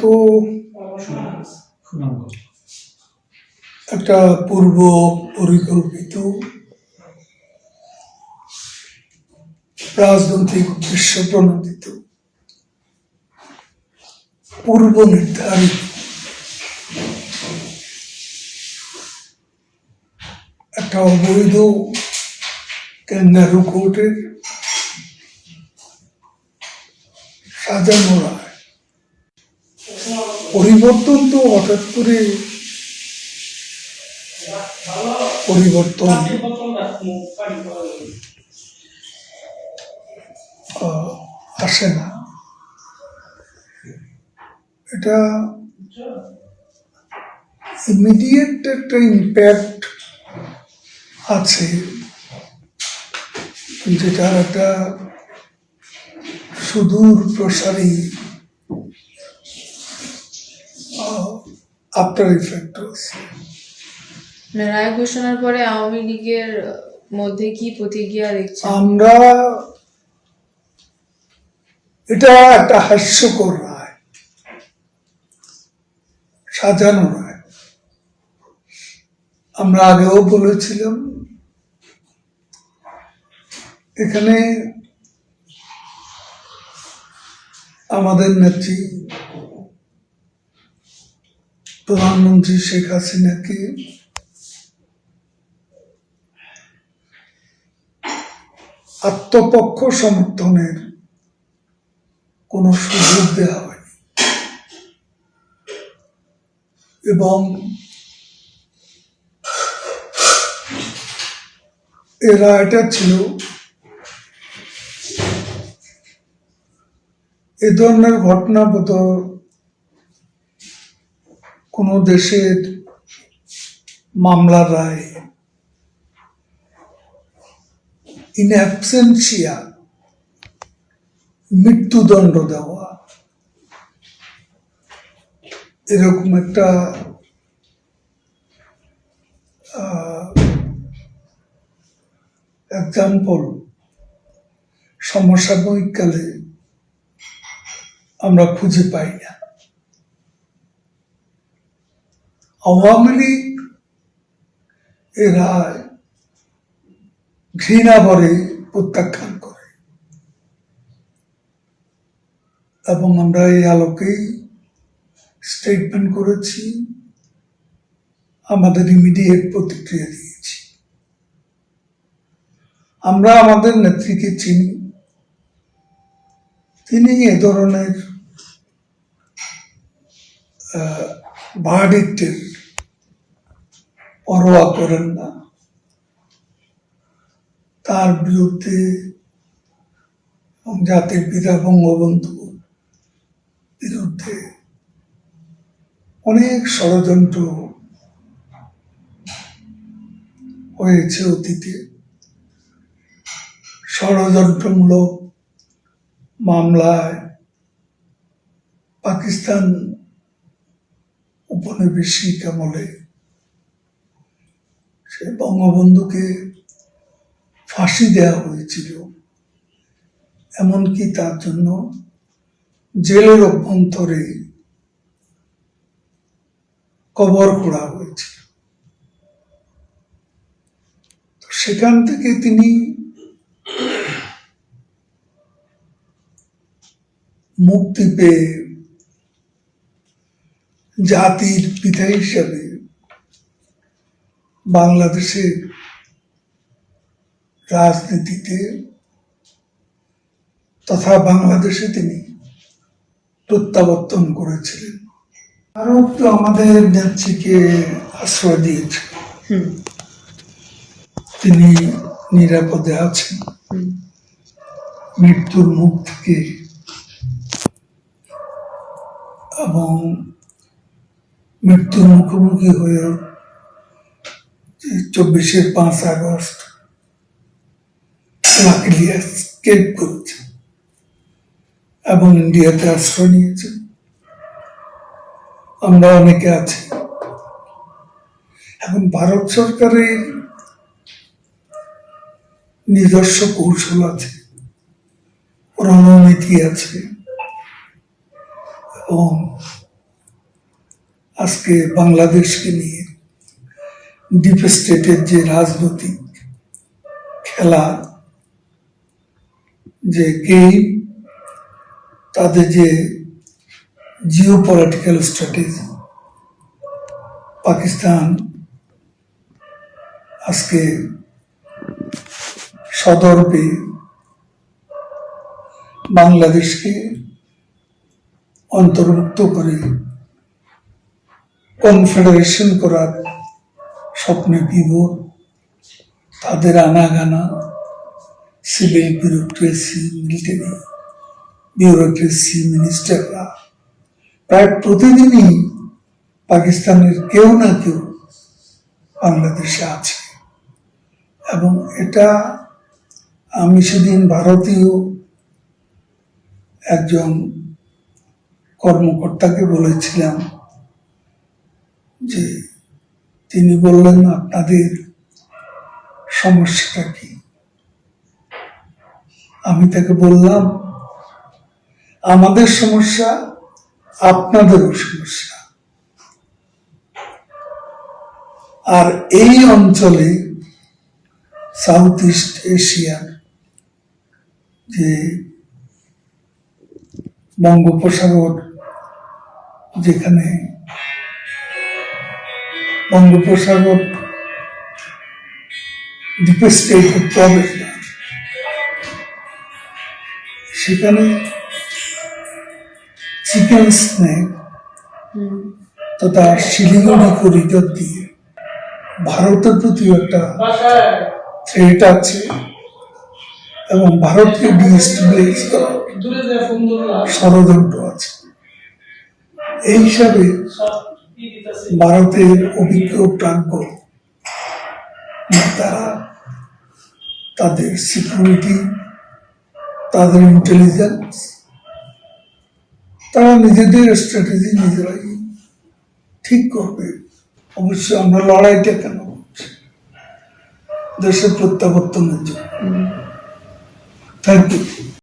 তো একটা পূর্ব পরিকল্পিত রাজনৈতিক উদ্দেশ্য প্রণোদিত পূর্ব নির্ধারিত। একটা অবৈধ ক্যাঙ্গারু কোর্টের সাজানো রায় পরিবর্তন তো হঠাৎ করে পরিবর্তন। আসে না। এটা ইমিডিয়েট একটা ইম্প্যাক্ট আছে। যেটার একটা সুদূর প্রসারী। আফটার ইফেক্ট মানে রায় ঘোষণার পরে আওয়ামী লীগের মধ্যে কি প্রতিক্রিয়া দেখছেন? আমরা এটা একটা হাস্যকর রায়। সাজানো রায়। আমরা আগেও বলেছিলাম এখানে আমাদের নেত্রী প্রধানমন্ত্রী শেখ হাসিনাকে আত্মপক্ষ সমর্থনের কোনো সুযোগ দেওয়া হয়নি। এবং এর রায়টা ছিল এ ধরনের ঘটনা বোধ কোনো দেশের মামলার রায় ইন অ্যাবসেন্সিয়া মৃত্যুদণ্ড দেওয়া, এরকম একটা এক্সাম্পল সমসাময়িক কালে আমরা খুঁজে পাই না। আওয়ামী লীগ এ রায় ঘৃণা ভরে প্রত্যাখ্যান করে। এবং আমরা এই আলোকেই স্টেটমেন্ট করেছি আমাদের ইমিডিয়েট প্রতিক্রিয়া দিয়েছি। আমরা আমাদের নেত্রীকে চিনি। তিনি এ ধরনের ভার্ডিক্টের পরোয়া করেন না। তার বিরুদ্ধে জাতির পিতা বঙ্গবন্ধু বিরুদ্ধে অনেক ষড়যন্ত্র হয়েছে অতীতে। ষড়যন্ত্রমূলক মামলায় পাকিস্তান উপনিবেশিক আমলে সে বঙ্গবন্ধুকে ফাঁসি দেওয়া হয়েছিল। এমনকি তার জন্য জেলের অভ্যন্তরে কবর করা হয়েছিল। সেখান থেকে তিনি মুক্তি পেয়ে জাতির পিতা হিসাবে বাংলাদেশের রাজনীতিতে তথা বাংলাদেশে তিনি প্রত্যাবর্তন করেছিলেন। ভারত তো আমাদের নেত্রীকে আশ্রয় দিয়েছে। তিনি নিরাপদে আছেন। মৃত্যুর মুখ থেকে এবং মৃত্যুর মুখোমুখি হয়ে চব্বিশের পাঁচ আগস্ট লাকিলি এসকেপ করেছে এবং ইন্ডিয়াতে আশ্রয় নিয়েছে। আমরা অনেকে আছি। এখন ভারত সরকারের নিজস্ব কৌশল আছে, রণনীতি আছে এবং আজকে বাংলাদেশকে নিয়ে ডিপ স্টেটের যে রাজনৈতিক খেলা, যে গেম তাদের যে জিও পলিটিক্যাল স্ট্র্যাটেজি পাকিস্তান আজকে সদর্পে বাংলাদেশকে অন্তর্ভুক্ত করে কনফেডারেশন করার স্বপ্নে বিভোর তাদের আনাগানা সিভিল বিউরোক্রেসি মিলিটারি বিউরোক্রেসি মিনিস্টাররা প্রায় প্রতিদিনই পাকিস্তানের কেউ না কেউ বাংলাদেশে আছে। এবং এটা আমি সেদিন ভারতীয় একজন কর্মকর্তাকে বলেছিলাম যে তিনি বললেন আপনাদের সমস্যাটা কি? আমি তাকে বললাম, আমাদের সমস্যা আপনাদেরও সমস্যা। আর এই অঞ্চলে সাউথ ইস্ট এশিয়ার যে বঙ্গোপসাগর যেখানে বঙ্গোপসাগর স্টেটের প্রবেশ দ্বার। সেখানে চিকেন স্নেক তথা শিলিগুড়ি করিডর দিয়ে ভারতের প্রতি একটা থ্রেট আছে এবং ভারতকে ডিস্টেবিলাইজ করার ষড়যন্ত্র আছে এই হিসাবে ভারতের অভিজ্ঞ প্রাজ্ঞ। তারা তাদের সিকিউরিটি তাদের ইন্টেলিজেন্স তারা নিজেদের স্ট্র্যাটেজি নিজেরাই ঠিক করবে। অবশ্যই আমরা লড়াইটা কেন করছি? দেশের প্রত্যাবর্তনের জন্য। Thank you